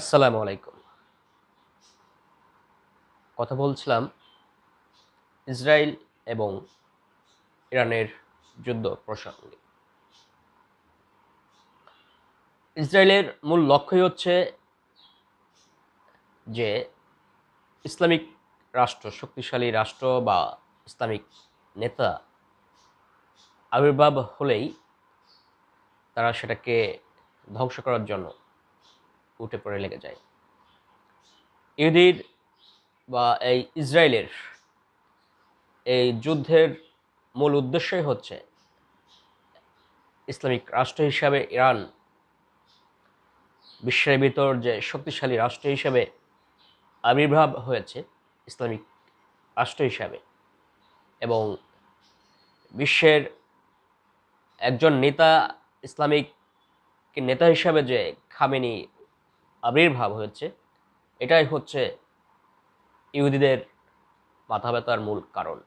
আসসালামু আলাইকুম। কথা বলছিলাম ইসরায়েল এবং ইরানের যুদ্ধ প্রসঙ্গে। ইসরায়েলের মূল লক্ষ্যই হচ্ছে যে ইসলামিক রাষ্ট্র, শক্তিশালী রাষ্ট্র বা ইসলামিক নেতা আবির্ভাব হলেই তারা সেটাকে ধ্বংস করার জন্য উঠে পড়ে লেগে যায়। ইহুদির বা এই ইসরায়েলের এই যুদ্ধের মূল উদ্দেশ্যই হচ্ছে ইসলামিক রাষ্ট্র হিসাবে ইরান বিশ্বের ভিতর যে শক্তিশালী রাষ্ট্র হিসাবে আবির্ভাব হয়েছে ইসলামিক রাষ্ট্র হিসাবে এবং বিশ্বের একজন নেতা, ইসলামিক নেতা হিসাবে যে খামেনি আবির্ভাব হয়েছে। এটাই হচ্ছে ইহুদিদের মাথা ব্যথার মূল কারণ।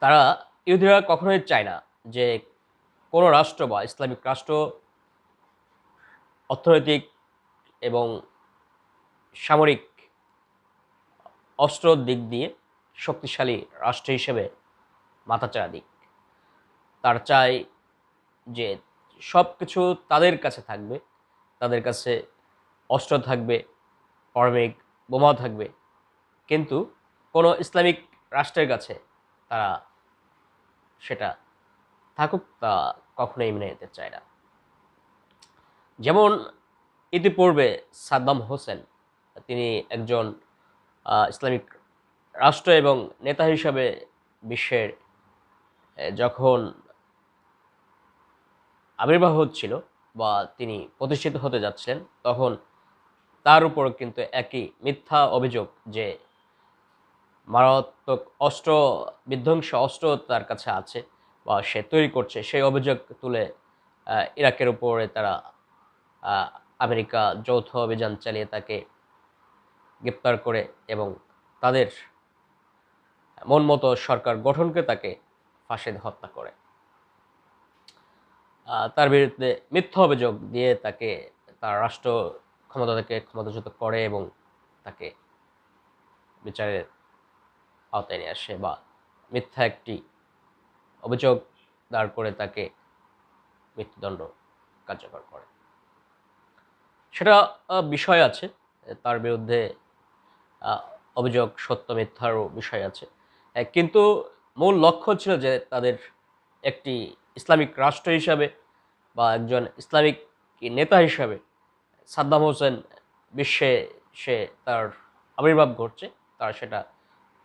তারা ইহুদিরা কখনোই চায় না যে কোনো রাষ্ট্র বা ইসলামিক রাষ্ট্র অর্থনৈতিক এবং সামরিক অস্ত্র দিক দিয়ে শক্তিশালী রাষ্ট্র হিসেবে মাথা মাথাচাড়া দিক। তার চাই যে সব কিছু তাদের কাছে থাকবে। তাদের কাছে অস্ত্র থাকবে পারমিক বোমা থাকবে। কিন্তু কোনো ইসলামিক রাষ্ট্রের কাছে তারা সেটা থাকুক তা কখনোই মেনে নিতে চায় না। যেমন ইতিপূর্বে সাদ্দাম হোসেন, তিনি একজন ইসলামিক রাষ্ট্র এবং নেতা হিসাবে বিশ্বের যখন আবির্ভাব হচ্ছিল বা তিনি প্রতিষ্ঠিত হতে যাচ্ছিলেন, তখন তার উপর কিন্তু একই মিথ্যা অভিযোগ যে মারাত্মক অস্ত্র, বিধ্বংসী অস্ত্র তার কাছে আছে বা সে তৈরি করছে, সেই অভিযোগ তুলে ইরাকের উপরে তারা আমেরিকা যৌথ অভিযান চালিয়ে তাকে গ্রেপ্তার করে এবং তাদের মন মতো সরকার গঠনকে তাকে ফাঁসে হত্যা করে। তার বিরুদ্ধে মিথ্যা অভিযোগ দিয়ে তাকে তার রাষ্ট্র ক্ষমতা থেকে ক্ষমতাচ্যুত করে এবং তাকে বিচারের আওতায় নিয়ে আসে বা মিথ্যা একটি অভিযোগ দাঁড় করে তাকে মৃত্যুদণ্ড কার্যকর করে। সেটা বিষয় আছে। তার বিরুদ্ধে অভিযোগ, সত্য, মিথ্যারও বিষয় আছে। কিন্তু মূল লক্ষ্য ছিল যে তাদের একটি ইসলামিক রাষ্ট্র হিসাবে বা একজন ইসলামিক নেতা হিসাবে সাদ্দাম হোসেন বিশ্বে সে তার আবির্ভাব ঘটছে, তারা সেটা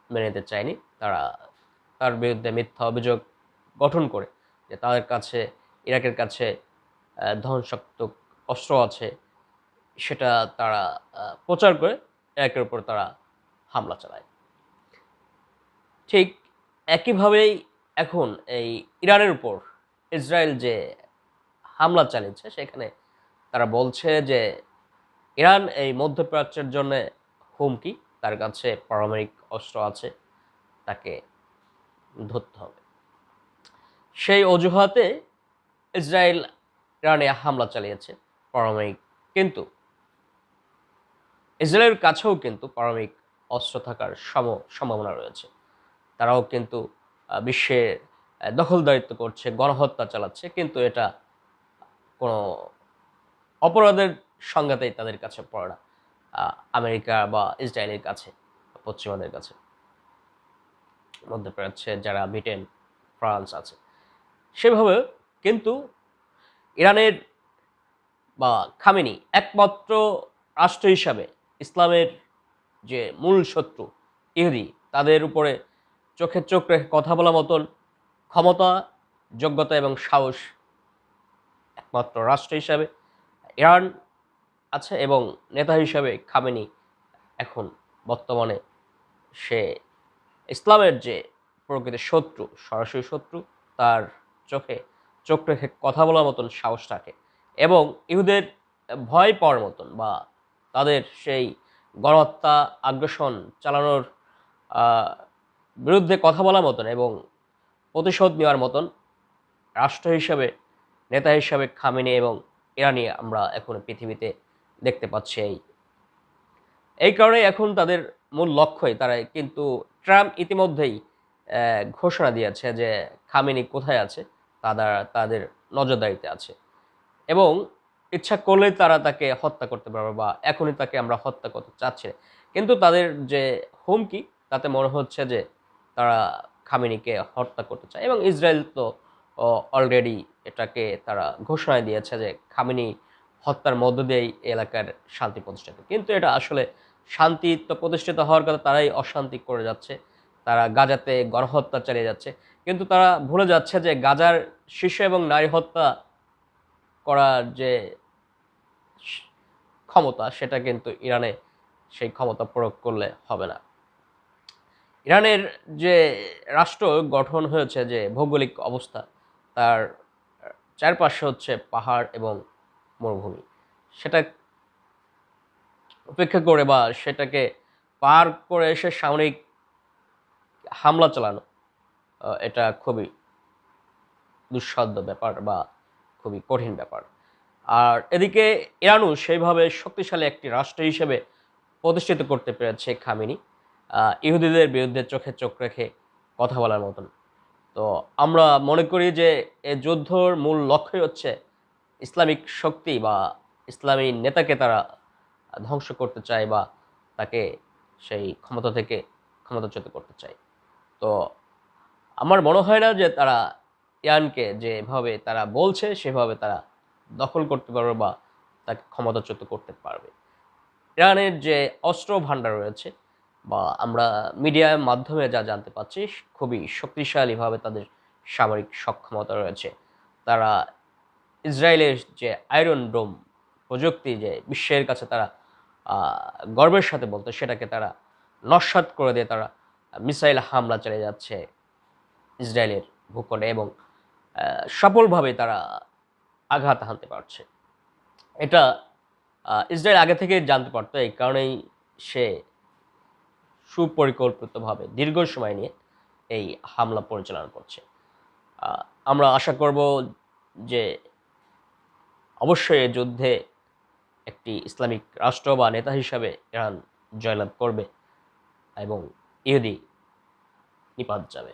মেনে নিতে চায়নি। তারা তার বিরুদ্ধে মিথ্যা অভিযোগ গঠন করে যে তাদের কাছে, ইরাকের কাছে ধ্বংসাত্মক অস্ত্র আছে, সেটা তারা প্রচার করে ইরাকের উপর তারা হামলা চালায়। ঠিক একইভাবেই এখন এই ইরানের উপর ইসরায়েল যে হামলা চালিয়েছে সেখানে তারা বলছে যে ইরান এই মধ্যপ্রাচ্যের জন্য হুমকি তার কাছে পারমাণবিক অস্ত্র আছে তাকে ধরতে হবে। সেই অজুহাতে ইসরায়েল ইরানে হামলা চালিয়েছে পারমাণবিক কিন্তু ইসরায়েলের কাছেও কিন্তু পারমাণবিক অস্ত্র থাকার সম সম্ভাবনা রয়েছে। তারাও কিন্তু আহ, বিশ্বে আহ, দখলদারিত্ব করছে, গণহত্যা চালাচ্ছে, কিন্তু এটা কোনো অপরাধের সংজ্ঞাতেই তাদের কাছে পড়ে না আমেরিকা বা ইসরায়েলের কাছে, পশ্চিমাদের কাছে। মধ্যপ্রাচ্যে যারা ব্রিটেন, ফ্রান্স আছে। সেভাবে কিন্তু ইরানের বা খামেনি একমাত্র রাষ্ট্র হিসাবে ইসলামের যে মূল শত্রু ইহুদি, তাদের উপরে চোখে চোখ রেখে কথা বলা মতন ক্ষমতা, যোগ্যতা এবং সাহস একমাত্র রাষ্ট্র হিসাবে ইরান আছে এবং নেতা হিসাবে খামেনি এখন বর্তমানে। সে ইসলামের যে প্রকৃত শত্রু, সরাসরি শত্রু, তার চোখে, চোখ রেখে কথা বলার মতন সাহস রাখে এবং ইহুদের ভয় পাওয়ার মতন বা তাদের সেই গণহত্যা, আগ্রাসন চালানোর বিরুদ্ধে কথা বলার মতন এবং প্রতিশোধ নেওয়ার মতন রাষ্ট্র হিসাবে, নেতা হিসাবে খামেনি এবং ইরানি আমরা এখন পৃথিবীতে দেখতে পাচ্ছি এই। এই কারণে এখন তাদের মূল লক্ষ্যই তারা কিন্তু ট্রাম্প ইতিমধ্যেই ঘোষণা দিয়েছে যে খামেনি কোথায় আছে তারা তাদের নজরদারিতে আছে। এবং ইচ্ছা করলে তারা তাকে হত্যা করতে পারবে বা এখনই তাকে আমরা হত্যা করতে চাচ্ছি কিন্তু তাদের যে হুমকি, তাতে মনে হচ্ছে যে তারা খামেনিকে হত্যা করতে চায় এবং ইসরায়েল তো অলরেডি এটাকে তারা ঘোষণা দিয়েছে যে খামেনি হত্যার মধ্য দিয়েই এলাকার শান্তি প্রতিষ্ঠিত কিন্তু এটা আসলে শান্তি তো প্রতিষ্ঠিত হওয়ার কথা, তারাই অশান্তি করে যাচ্ছে। তারা গাজাতে গণহত্যা চালিয়ে যাচ্ছে। কিন্তু তারা ভুলে যাচ্ছে যে গাজার শিশু এবং নারী হত্যা করার যে ক্ষমতা, সেটা কিন্তু ইরানে সেই ক্ষমতা প্রয়োগ করলে হবে না। ইরানের যে রাষ্ট্র গঠন হয়েছে, যে ভৌগোলিক অবস্থা, তার চারপাশে হচ্ছে পাহাড় এবং মরুভূমি। সেটা উপেক্ষা করে বা সেটাকে পার করে এসে সামরিক হামলা চালানো এটা খুবই দুঃসাধ্য ব্যাপার বা খুবই কঠিন ব্যাপার। আর এদিকে ইরানও সেইভাবে শক্তিশালী একটি রাষ্ট্র হিসেবে প্রতিষ্ঠিত করতে পেরেছে খামিনি। ইহুদিদের বিরুদ্ধে চোখে চোখ রেখে কথা বলার মতন। তো আমরা মনে করি যে এ যুদ্ধর মূল লক্ষ্যই হচ্ছে ইসলামিক শক্তি বা ইসলামী নেতাকে তারা ধ্বংস করতে চায় বা তাকে সেই ক্ষমতা থেকে ক্ষমতাচ্যুত করতে চায়। তো আমার মনে হয় না যে তারা ইয়ানকে যেভাবে তারা বলছে, সেভাবে তারা দখল করতে পারবে বা তাকে ক্ষমতাচ্যুত করতে পারবে। ইরানের যে অস্ত্র ভাণ্ডার রয়েছে বা আমরা মিডিয়ার মাধ্যমে যা জানতে পাচ্ছি খুবই শক্তিশালীভাবে তাদের সামরিক সক্ষমতা রয়েছে। তারা ইসরায়েলের যে আয়রন ডোম প্রযুক্তি, যে বিশ্বের কাছে তারা গর্বের সাথে বলতো, সেটাকে তারা নস্বাত করে দিয়ে তারা মিসাইল হামলা চালিয়ে যাচ্ছে ইসরায়েলের ভূখণ্ডে এবং সফলভাবে তারা আঘাত হানতে পারছে। এটা ইসরায়েল আগে থেকে জানতে পারতো, এই কারণেই সে সুপরিকল্পিতভাবে দীর্ঘ সময় নিয়ে এই হামলা পরিচালনা করছে। আমরা আশা করব যে অবশ্যই এ যুদ্ধে একটি ইসলামিক রাষ্ট্র বা নেতা হিসাবে ইরান জয়লাভ করবে এবং ইহুদি নিপাত যাবে।